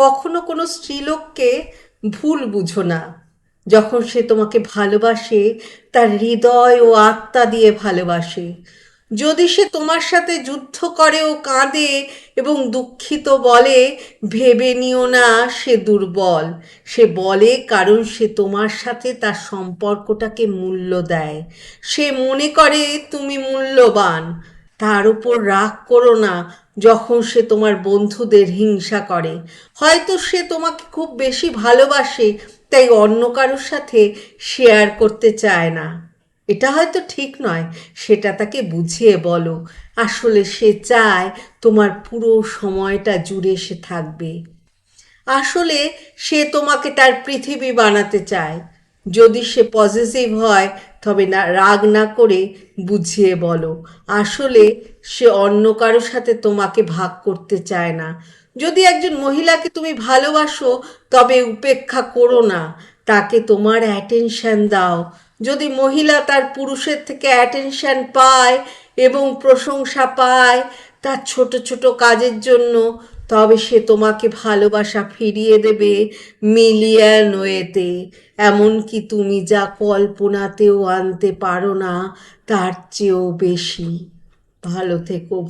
কখনো কোনো স্ত্রীলোককে ভুল বুঝো না। যখন সে তোমাকে ভালোবাসে, তার হৃদয় ও আত্মা দিয়ে ভালোবাসে। যদি সে তোমার সাথে যুদ্ধ করে ও কাঁদে এবং দুঃখিত বলে, ভেবে নিও না সে দুর্বল। সে বলে কারণ সে তোমার সাথে তার সম্পর্কটাকে মূল্য দেয়। সে মনে করে তুমি মূল্যবান। তার উপর রাগ করো না যখন সে তোমার বন্ধুদের হিংসা করে। হয়তো সে তোমাকে খুব বেশি ভালোবাসে, তাই অন্য কারোর সাথে শেয়ার করতে চায় না। এটা হয়তো ঠিক নয়, সেটা তাকে বুঝিয়ে বলো। আসলে সে চায় তোমার পুরো সময়টা জুড়ে সে থাকবে। আসলে সে তোমাকে তার পৃথিবী বানাতে চায়। যদি সে পজিটিভ হয়, তবে না, রাগ না করে বুঝিয়ে বলো। আসলে সে অন্য কারোর সাথে তোমাকে ভাগ করতে চায় না। যদি একজন মহিলাকে তুমি ভালোবাসো, তবে উপেক্ষা করো না। তাকে তোমার অ্যাটেনশন দাও। যদি মহিলা তার পুরুষের থেকে অ্যাটেনশন পায় এবং প্রশংসা পায়, তার ছোট ছোট কাজের জন্য তবে সে তোমাকে ভালোবাসা ফিরিয়ে দেবে মিলিয়ন ওয়েতে। এমনকি তুমি যা কল্পনাতেও আনতে পারো না, তার চেয়েও বেশি। ভালো থেকো।